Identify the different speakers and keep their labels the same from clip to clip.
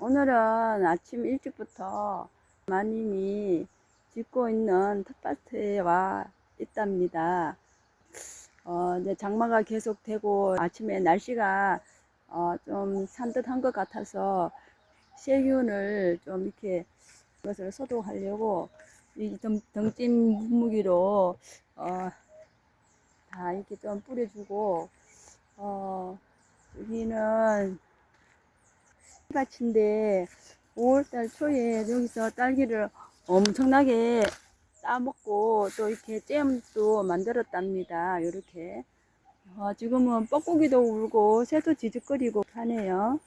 Speaker 1: 오늘은 아침 일찍부터 마님이 짓고 있는 텃밭에 와 있답니다. 어, 이제 장마가 계속 되고 아침에 날씨가 어, 좀 산뜻한 것 같아서 세균을 좀 이렇게 것을 소독하려고 이 등, 등짐 분무기로 어, 다 이렇게 좀 뿌려주고 어, 여기는 밭인데 5월달 초에 여기서 딸기를 엄청나게 따먹고 또 이렇게 잼도 만들었답니다. 이렇게 어, 지금은 뻐꾸기도 울고 새도 지직거리고 하네요.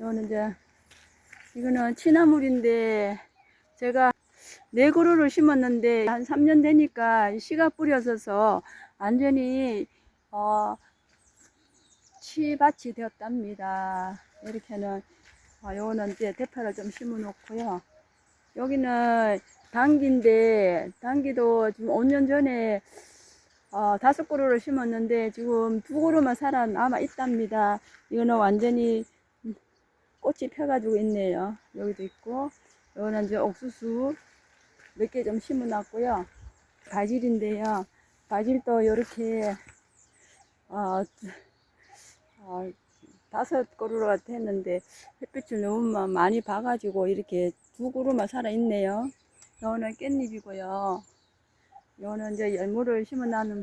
Speaker 1: 이거는 이제 이거는 취나물인데 제가 네 그루를 심었는데 한 3년 되니까 씨가 뿌려져서 완전히 어, 치밭이 되었답니다. 이렇게는 어, 요거는 이제 대파를 좀 심어 놓고요. 여기는 당기인데 당기도 지금 5년 전에 어, 다섯 그루를 심었는데 지금 두 그루만 살아남아 있답니다. 이거는 완전히 꽃이 펴가지고 있네요. 여기도 있고 이거는 이제 옥수수 몇 개 좀 심어 놨고요. 바질인데요. 바질도 이렇게 어, 어, 다섯 그루가 됐는데 햇빛을 너무 많이 봐가지고 이렇게 두 그루만 살아 있네요. 이거는 깻잎이고요. 이거는 이제 열무를 심어놨는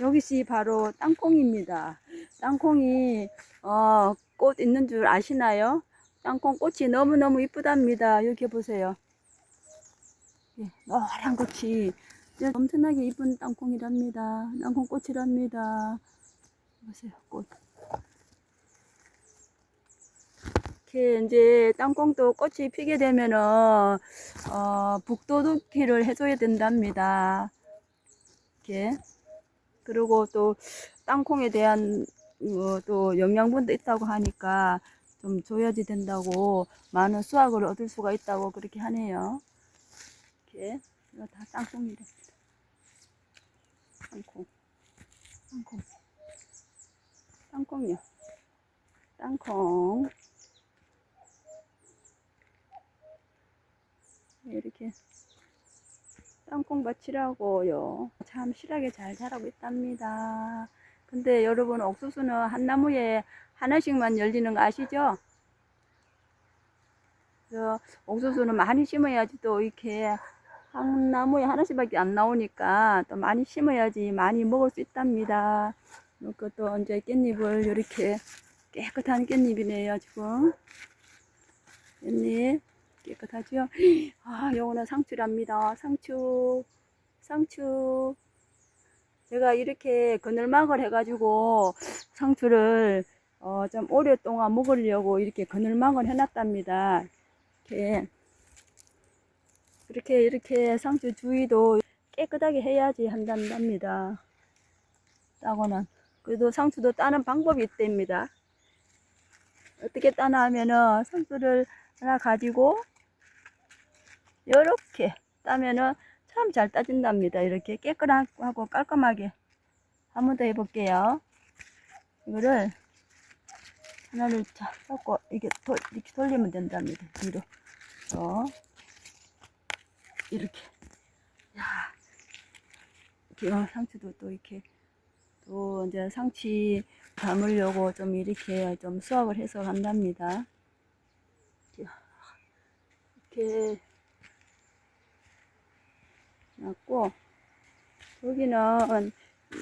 Speaker 1: 여기시 바로 땅콩입니다. 땅콩이 어, 꽃 있는 줄 아시나요? 땅콩 꽃이 너무너무 이쁘답니다. 여기 보세요. 예, 노란 꽃이 엄청나게 이쁜 땅콩이랍니다. 땅콩 꽃이랍니다. 보세요, 꽃. 이렇게 이제 땅콩도 꽃이 피게 되면은 어, 북도둑기를 해줘야 된답니다. 이렇게 그리고 또 땅콩에 대한 어, 또 영양분도 있다고 하니까 좀 줘야지 된다고 많은 수확을 얻을 수가 있다고 그렇게 하네요. 이렇게 이거 다 땅콩이래. 땅콩, 땅콩, 땅콩이요. 땅콩. 이렇게 땅콩밭이라고요. 참 실하게 잘 자라고 있답니다. 근데 여러분 옥수수는 한 나무에 하나씩만 열리는 거 아시죠? 저 옥수수는 많이 심어야지 또 이렇게 한 나무에 하나씩밖에 안 나오니까 또 많이 심어야지 많이 먹을 수 있답니다. 그것도 이제 깻잎을 이렇게 깨끗한 깻잎이네요 지금 깻잎 깨끗하죠? 아, 요거는 상추랍니다. 상추, 상추. 제가 이렇게 그늘막을 해가지고 상추를 어, 좀 오랫동안 먹으려고 이렇게 그늘막을 해놨답니다. 이렇게, 이렇게, 이렇게 상추 주위도 깨끗하게 해야지 한단답니다. 따고는. 그래도 상추도 따는 방법이 있답니다. 어떻게 따나 하면은 상추를 하나 가지고 이렇게 따면은 참 잘 따진답니다. 이렇게 깨끗하고 깔끔하게 한 번 더 해볼게요. 이거를 하나를 자 잡고 이게 돌, 이렇게 돌리면 된답니다. 뒤로 어 이렇게 야 이렇게 어, 상추도 또 이렇게 또 이제 상치 담으려고 좀 이렇게 좀 수확을 해서 간답니다. 이렇게 놨고 여기는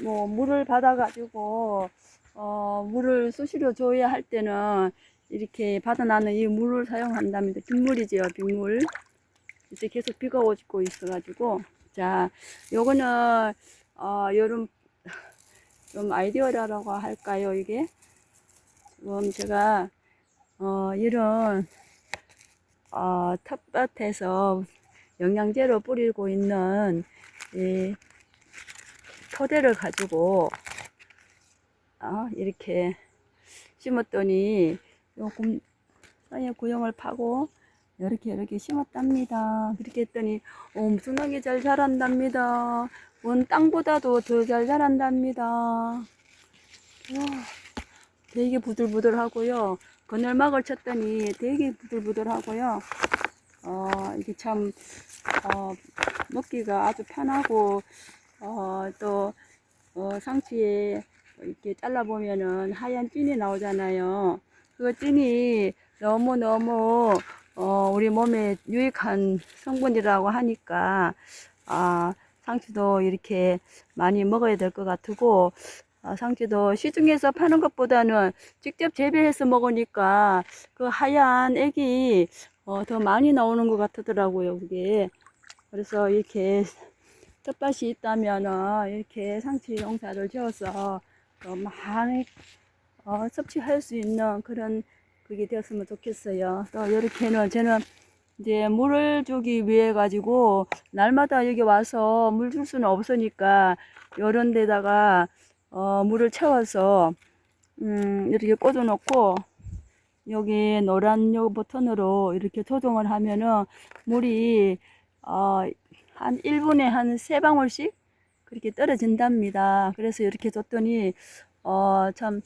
Speaker 1: 뭐 물을 받아 가지고 어 물을 수시로 줘야 할 때는 이렇게 받아나는 이 물을 사용한답니다 빗물이죠 빗물. 이제 계속 비가 오고 있어 가지고. 자 요거는 어 여름 좀 아이디어라고 할까요 이게? 지금 제가 어 이런 어, 텃밭에서 영양제로 뿌리고 있는 이 토대를 가지고 어, 이렇게 심었더니 요금 사이에 구형을 파고 이렇게 이렇게 심었답니다. 그렇게 했더니 엄청나게 잘 자란답니다. 원 땅보다도 더 잘 자란답니다. 와, 되게 부들부들하고요. 그늘막을 쳤더니 되게 부들부들하고요. 어, 이게 참, 어, 먹기가 아주 편하고, 어, 또, 어, 상추에 이렇게 잘라보면은 하얀 찐이 나오잖아요. 그 찐이 너무너무, 어, 우리 몸에 유익한 성분이라고 하니까, 아, 상추도 이렇게 많이 먹어야 될 것 같고, 아, 상추도 시중에서 파는 것보다는 직접 재배해서 먹으니까 그 하얀 액이 어, 더 많이 나오는 것 같더라고요, 그게. 그래서 이렇게 텃밭이 있다면은 이렇게 상추 농사를 지어서 더 많이 어, 섭취할 수 있는 그런 그게 되었으면 좋겠어요. 또 이렇게는 저는 이제 물을 주기 위해 가지고 날마다 여기 와서 물 줄 수는 없으니까 이런 데다가 어, 물을 채워서 음, 이렇게 꽂아 놓고 여기 노란 요 버튼으로 이렇게 조정을 하면은 물이 어, 한 1분에 한세 방울씩 그렇게 떨어진답니다. 그래서 이렇게 줬더니 어, 참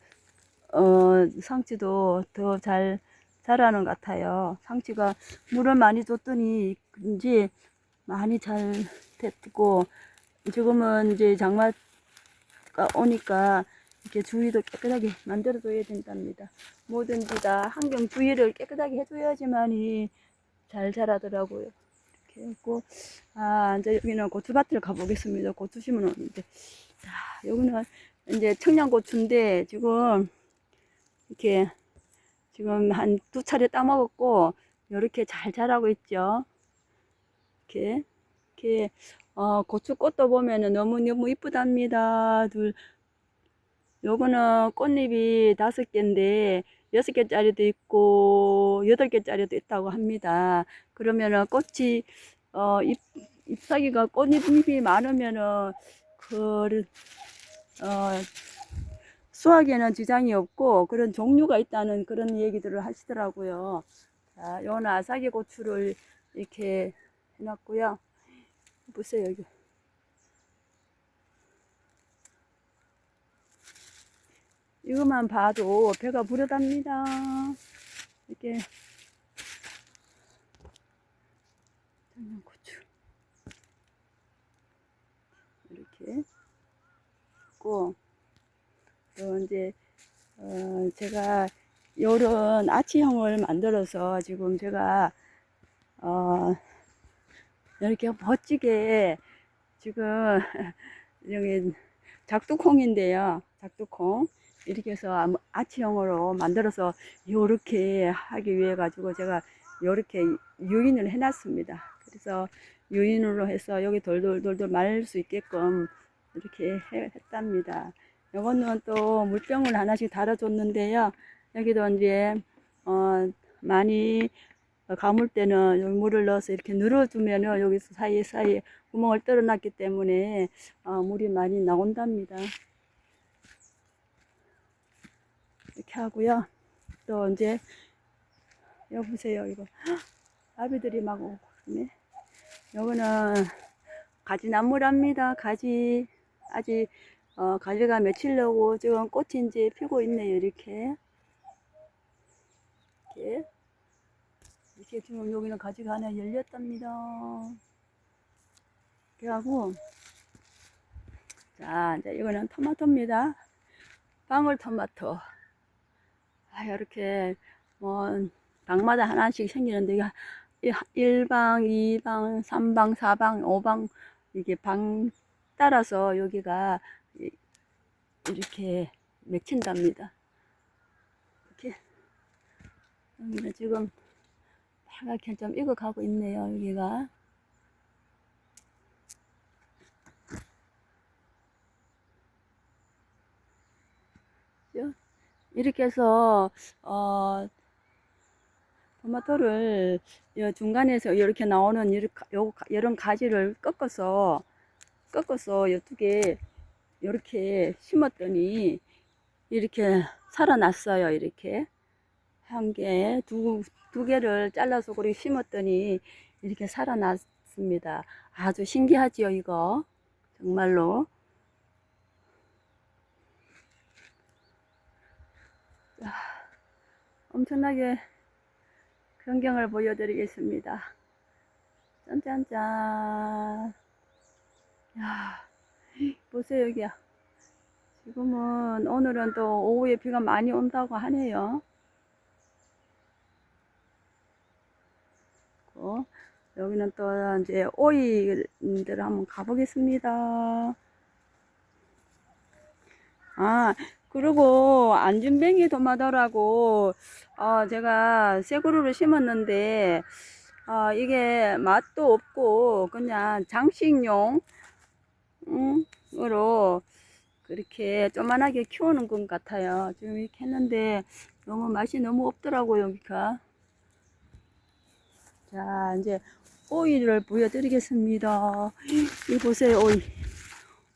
Speaker 1: 어, 상추도 더 잘 자라는 것 같아요. 상추가 물을 많이 줬더니 이제 많이 잘 됐고 지금은 이제 장마가 오니까 이렇게 주위도 깨끗하게 만들어줘야 된답니다. 뭐든지 다 환경 주위를 깨끗하게 해줘야지만이 잘 자라더라고요. 이렇게 했고, 아, 이제 여기는 고추밭을 가보겠습니다. 고추 심어놓는데. 자, 여기는 이제 청양고추인데, 지금, 이렇게, 지금 한 두 차례 따먹었고, 이렇게 잘 자라고 있죠. 이렇게, 이렇게, 어, 고추꽃도 보면은 너무너무 이쁘답니다. 둘, 요거는 꽃잎이 다섯 개인데 여섯 개짜리도 있고 여덟 개짜리도 있다고 합니다. 그러면은 꽃이 어 잎, 잎사귀가 꽃잎이 많으면은 그 어, 수확에는 지장이 없고 그런 종류가 있다는 그런 얘기들을 하시더라고요. 자, 요는 아삭이 고추를 이렇게 해놨고요. 보세요 여기. 이것만 봐도 배가 부르답니다. 이렇게 청양고추 이렇게 있고 또 이제 어 제가 요런 아치형을 만들어서 지금 제가 어 이렇게 멋지게 지금 여기 작두콩인데요. 작두콩 이렇게 해서 아치형으로 만들어서 요렇게 하기 위해 가지고 제가 요렇게 유인을 해놨습니다. 그래서 유인으로 해서 여기 돌돌돌돌 말수 있게끔 이렇게 해- 했답니다. 요거는 또 물병을 하나씩 달아줬는데요. 여기도 이제 어 많이 가물 때는 여기 물을 넣어서 이렇게 눌러주면은 여기 사이사이에 구멍을 뚫어놨기 때문에 어 물이 많이 나온답니다. 이렇게 하고요. 또 이제 여기 보세요. 이거 나비들이 막 오고 그러네. 요거는 가지 나무랍니다. 가지 아직 어, 가지가 며칠 나고 지금 이제 피고 있네요. 이렇게 이렇게 이렇게 지금 여기는 가지가 하나 열렸답니다. 이렇게 하고 자 이제 이거는 토마토입니다. 방울토마토. 아, 이렇게, 뭐, 방마다 하나씩 생기는데, 이게 1방, 2방, 3방, 4방, 5방, 이게 방 따라서 여기가 이- 이렇게 맺힌답니다. 이렇게. 여기는 지금 파랗게 좀 익어가고 있네요, 여기가. 그죠? 이렇게 해서 어 토마토를 요 중간에서 이렇게 나오는 이런 가지를 꺾어서 꺾어서 이쪽에 이렇게 심었더니 이렇게 살아났어요. 이렇게 한 개, 두, 두 개를 잘라서 그렇게 심었더니 이렇게 살아났습니다. 아주 신기하지요, 이거. 정말로. 엄청나게 광경을 보여드리겠습니다. 짠짠짠. 야, 보세요, 여기야. 지금은 오늘은 또 오후에 비가 많이 온다고 하네요. 어, 여기는 또 이제 오이들 한번 가보겠습니다. 아, 그리고 안준뱅이 도마도라고 어, 제가 새 그루를 심었는데 어, 이게 맛도 없고 그냥 장식용 음, 으로 그렇게 조만하게 키우는 것 같아요. 지금 이렇게 했는데 너무 맛이 너무 없더라고요, 여기가. 자, 이제 오이를 보여드리겠습니다. 이 보세요, 오이.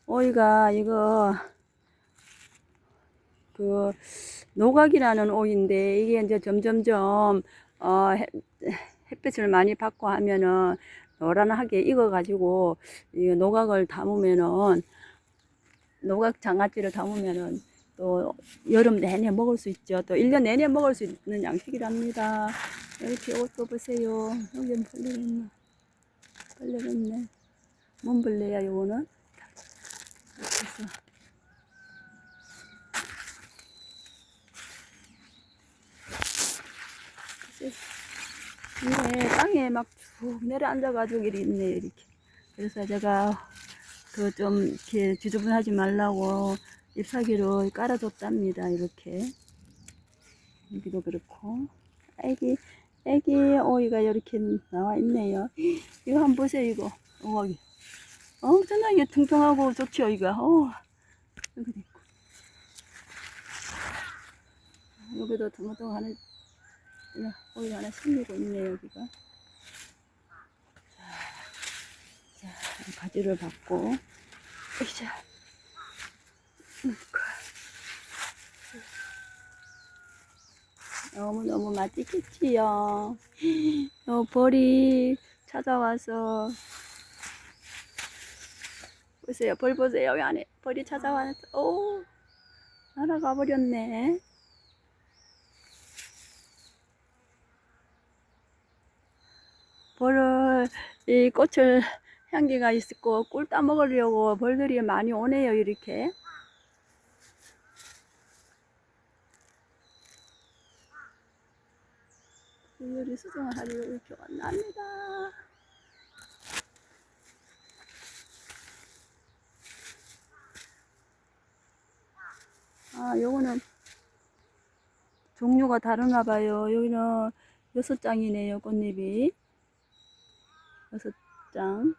Speaker 1: 오이가 이거 그 노각이라는 오이인데 이게 이제 점점점 어, 햇, 햇빛을 많이 받고 하면은 노란하게 익어가지고 이 노각을 담으면은 노각 장아찌를 담으면은 또 여름 내내 먹을 수 있죠. 또 1년 내내 먹을 수 있는 양식이랍니다. 이렇게 옷도 보세요. 여기 벌레 있네. 벌레 있네. 뭔 벌레야, 요거는? 이렇게 해서. 이게 땅에 막 쭉 내려앉아가지고 이리 있네, 이렇게. 그래서 제가 그 좀 이렇게 지저분하지 말라고 잎사귀로 깔아줬답니다, 이렇게. 여기도 그렇고. 애기, 애기 오이가 이렇게 나와 있네요. 이거 한번 보세요, 이거. 어머니. 엄청나게 퉁퉁하고 좋죠, 이거. 어, 여기도 있고. 여기도 하나, 오이 하나 심리고 있네, 여기가. 자, 자, 가지를 받고. 으쌰. 너무너무 맛있겠지요. 어, 벌이 찾아와서 보세요. 벌 보세요. 여기 안에 벌이 찾아와서 오 날아가 버렸네. 벌을 이 꽃을 향기가 있고 꿀 따먹으려고 벌들이 많이 오네요. 이렇게. 요리 수정을 하려고 이렇게 왔답니다. 아, 요거는 종류가 다른가 봐요. 여기는 여섯 장이네요, 꽃잎이. 여섯 장.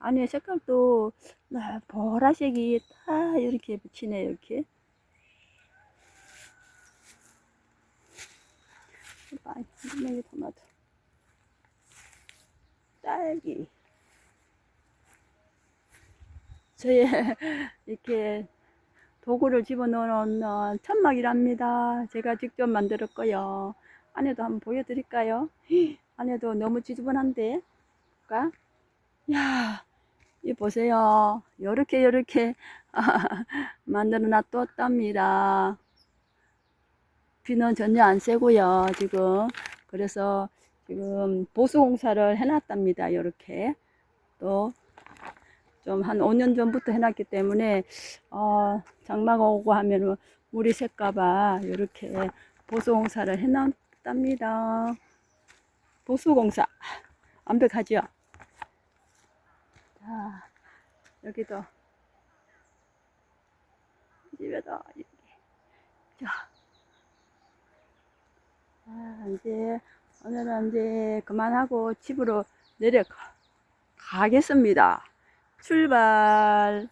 Speaker 1: 안에 색깔도 나 보라색이 다 이렇게 붙이네요, 이렇게. 많이 토마토. 딸기. 저의 이렇게 도구를 집어넣은 천막이랍니다. 제가 직접 만들었고요. 안에도 한번 보여드릴까요? 안에도 너무 지저분한데. 볼까? 야, 이 보세요. 요렇게 요렇게 만들어 놔뒀답니다. 비는 전혀 안 새고요, 지금. 그래서 지금 보수 공사를 해놨답니다, 요렇게. 또, 좀 한 5년 전부터 해놨기 때문에, 어, 장마가 오고 하면 물이 샜까봐 요렇게 보수 공사를 해놨답니다. 보수 공사. 완벽하죠? 자, 여기도. 집에도 이렇게. 자. 아, 이제 오늘은 이제 그만하고 집으로 내려가겠습니다. 출발.